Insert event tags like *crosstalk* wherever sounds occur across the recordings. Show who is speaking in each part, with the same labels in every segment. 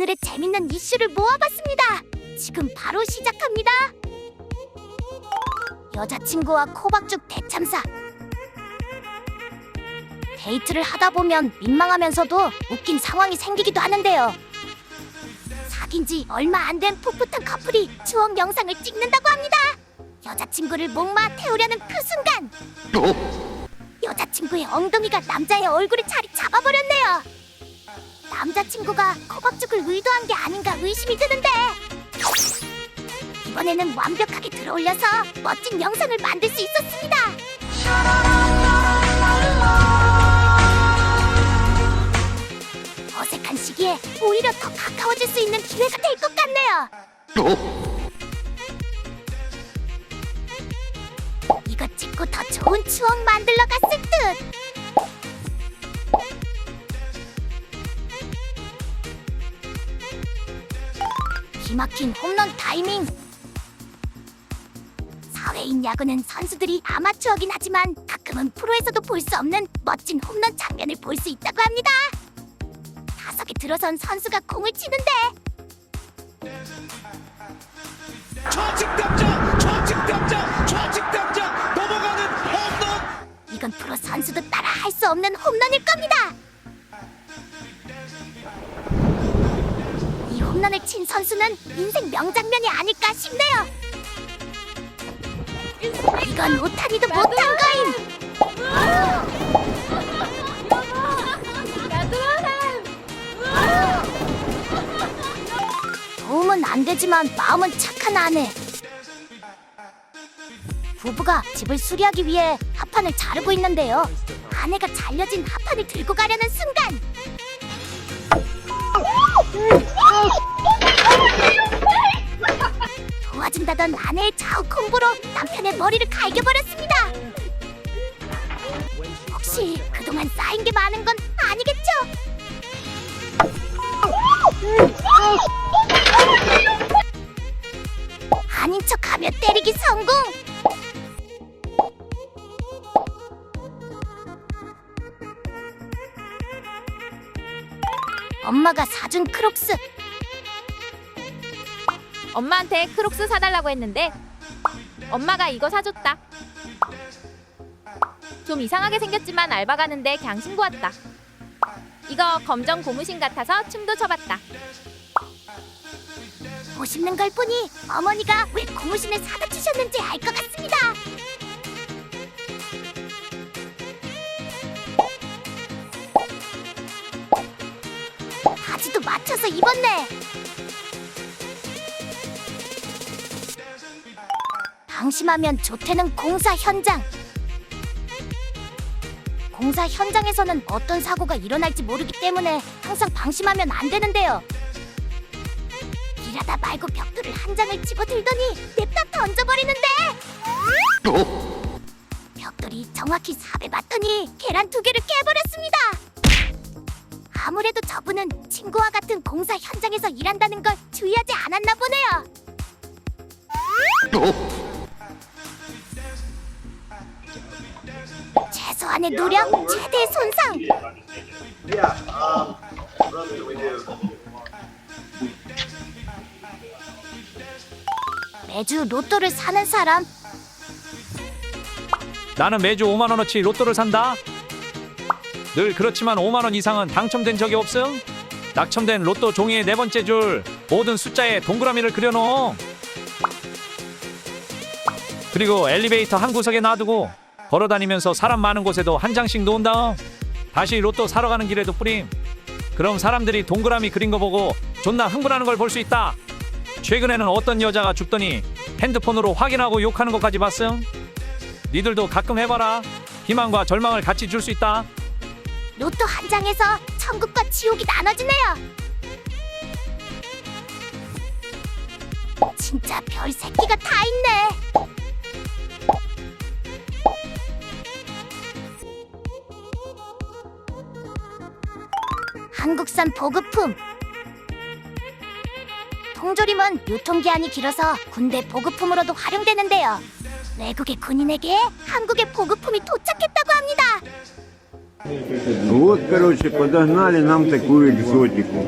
Speaker 1: 오늘의 재밌는 이슈를 모아봤습니다. 지금 바로 시작합니다. 여자친구와 코박죽 대참사. 데이트를 하다 보면 민망하면서도 웃긴 상황이 생기기도 하는데요. 사귄 지 얼마 안 된 풋풋한 커플이 추억 영상을 찍는다고 합니다. 여자친구를 목마 태우려는 그 순간 여자친구의 엉덩이가 남자의 얼굴에 자리 잡아버렸네요. 남자친구가 코박죽을 의도한 게 아닌가 의심이 드는데 이번에는 완벽하게 들어올려서 멋진 영상을 만들 수 있었습니다. 어색한 시기에 오히려 더 가까워질 수 있는 기회가 될 것 같네요. 이거 찍고 더 좋은 추억 만들러 갔을 듯. 기막힌 홈런 타이밍. 사회인 야구는 선수들이 아마추어긴 하지만 가끔은 프로에서도 볼 수 없는 멋진 홈런 장면을 볼 수 있다고 합니다. 타석에 들어선 선수가 공을 치는데
Speaker 2: 좌측병장 좌측병장 좌측병장 넘어가는 홈런
Speaker 1: 이건 프로 선수도 따라 할 수 없는 홈런 친 선수는 인생 명장면이 아닐까 싶네요. 이건 오타니도 못한 거임. 도움은 안 되지만 마음은 착한 아내. 부부가 집을 수리하기 위해 합판을 자르고 있는데요. 아내가 잘려진 합판을 들고 가려는 순간 도와준다던 아내의 좌우 콤보로 남편의 머리를 갈겨버렸습니다. 혹시 그동안 쌓인 게 많은 건 아니겠죠? 아닌 척하며 때리기 성공! 엄마가 사준 크록스
Speaker 3: 엄마한테 크록스 사달라고 했는데 엄마가 이거 사줬다. 좀 이상하게 생겼지만 알바 가는데 그냥 신고 왔다. 이거 검정 고무신 같아서 춤도 춰봤다.
Speaker 1: 보시는 걸 보니 어머니가 왜 고무신을 사다 주셨는지 알 것 같습니다. 바지도 맞춰서 입었네. 방심하면 조퇴는 공사 현장. 공사 현장에서는 어떤 사고가 일어날지 모르기 때문에 항상 방심하면 안 되는데요. 일하다 말고 벽돌을 한 장을 집어들더니 냅다 던져버리는데 벽돌이 정확히 삽에 맞더니 계란 두 개를 깨버렸습니다 아무래도 저분은 친구와 같은 공사 현장에서 일한다는 걸 주의하지 않았나 보네요 최소한의 노력 최대의 손상 매주 로또를 사는 사람
Speaker 4: 나는 매주 5만 원어치 로또를 산다. 늘 그렇지만 5만 원 이상은 당첨된 적이 없음. 낙첨된 로또 종이의 네 번째 줄 모든 숫자에 동그라미를 그려놓어. 그리고 엘리베이터 한 구석에 놔두고 걸어다니면서 사람 많은 곳에도 한 장씩 놓은 다음 다시 로또 사러 가는 길에도 뿌림. 그럼 사람들이 동그라미 그린 거 보고 존나 흥분하는 걸 볼 수 있다. 최근에는 어떤 여자가 죽더니 핸드폰으로 확인하고 욕하는 것까지 봤음. 니들도 가끔 해봐라. 희망과 절망을 같이 줄 수 있다.
Speaker 1: 로또 한 장에서 천국과 지옥이 나눠지네요 진짜 별 새끼가 다 있네 한국산 보급품 통조림은 유통기한이 길어서 군대 보급품으로도 활용되는데요 외국의 군인에게 한국의 보급품이 도착했다고 합니다
Speaker 5: Вот, короче, подогнали нам такую экзотику.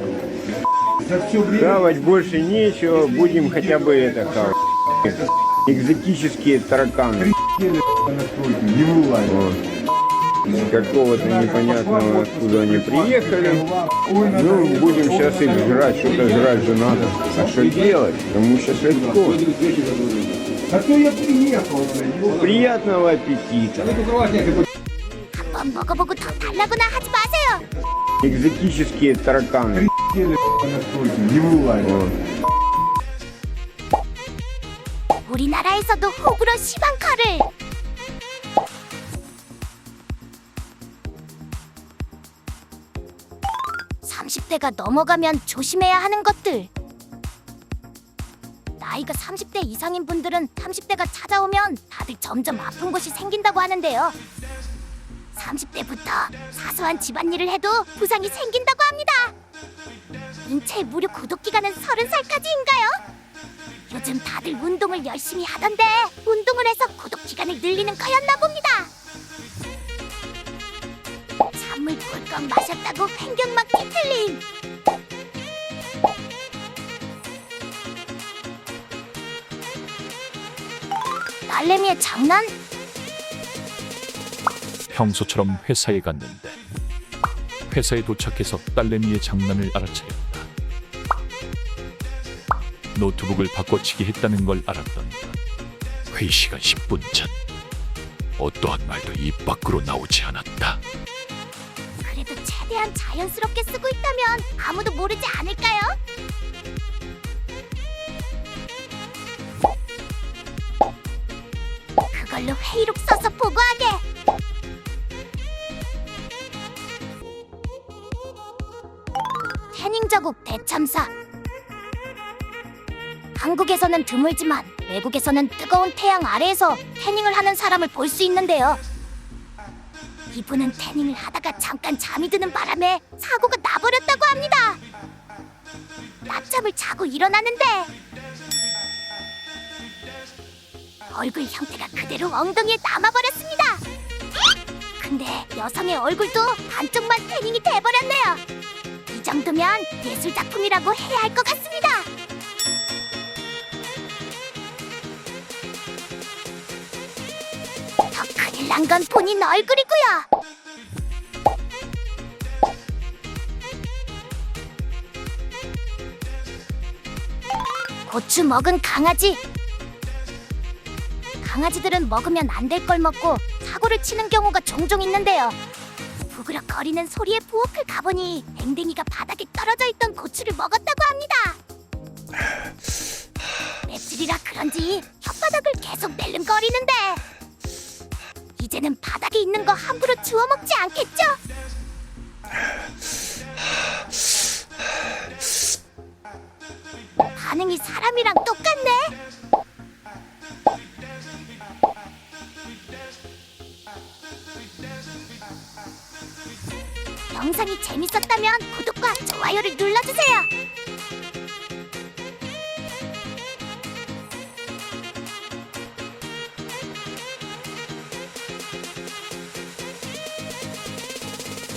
Speaker 5: Хавать больше нечего, будем хотя бы это хавать. Экзотические тараканы. Вот. Из какого-то непонятного, откуда они приехали. Ну, будем сейчас их жрать, что-то жрать же надо. А что делать? Кому сейчас легко. Приятного аппетита.
Speaker 1: 한번 먹어보고 더 달라고나 하지 마세요.
Speaker 5: Экзотические тараканы. Вот.
Speaker 1: 우리나라에서도 호불호 심한 칼을 30대가 넘어가면 조심해야 하는 것들 나이가 30대 이상인 분들은 30대가 찾아오면 다들 점점 아픈 곳이 생긴다고 하는데요 30대부터 사소한 집안일을 해도 부상이 생긴다고 합니다 인체 무료 구독 기간은 30살까지인가요? 요즘 다들 운동을 열심히 하던데 운동을 해서 구독 기간을 늘리는 거였나 봅니다. 찬물 꿀꺽 마셨다고 횡격막 뒤틀림. 딸내미의 장난?
Speaker 4: 평소처럼 회사에 갔는데 회사에 도착해서 딸내미의 장난을 알아차렸다. 노트북을 바꿔치기 했다는 걸 알았던가 회의 시간 10분 전 어떠한 말도 입 밖으로 나오지 않았다.
Speaker 1: 최대한 자연스럽게 쓰고 있다면 아무도 모르지 않을까요? 그걸로 회의록 써서 보고하게. 태닝 자국 대참사. 한국에서는 드물지만 외국에서는 뜨거운 태양 아래에서 태닝을 하는 사람을 볼 수 있는데요. 이분은 태닝을 하다가 잠깐 잠이 드는 바람에 사고가 나버렸다고 합니다. 낮잠을 자고 일어나는데 얼굴 형태가 그대로 엉덩이에 남아버렸습니다. 근데 여성의 얼굴도 반쪽만 태닝이 돼버렸네요. 이 정도면 예술 작품이라고 해야 할 것 같습니다. 난건 본인 얼굴이고요. 고추 먹은 강아지. 강아지들은 먹으면 안 될 걸 먹고 사고를 치는 경우가 종종 있는데요. 부그럭거리는 소리에 부엌을 가보니 댕댕이가 바닥에 떨어져 있던 고추를 먹었다고 합니다. *laughs* 맵찔이라 그런지 혓바닥을 계속 낼름거리는데 이제는 바닥에 있는 거 함부로 주워 먹지 않겠죠? 반응이 사람이랑 똑같네. 영상이 재밌었다면 구독과 좋아요를 눌러주세요.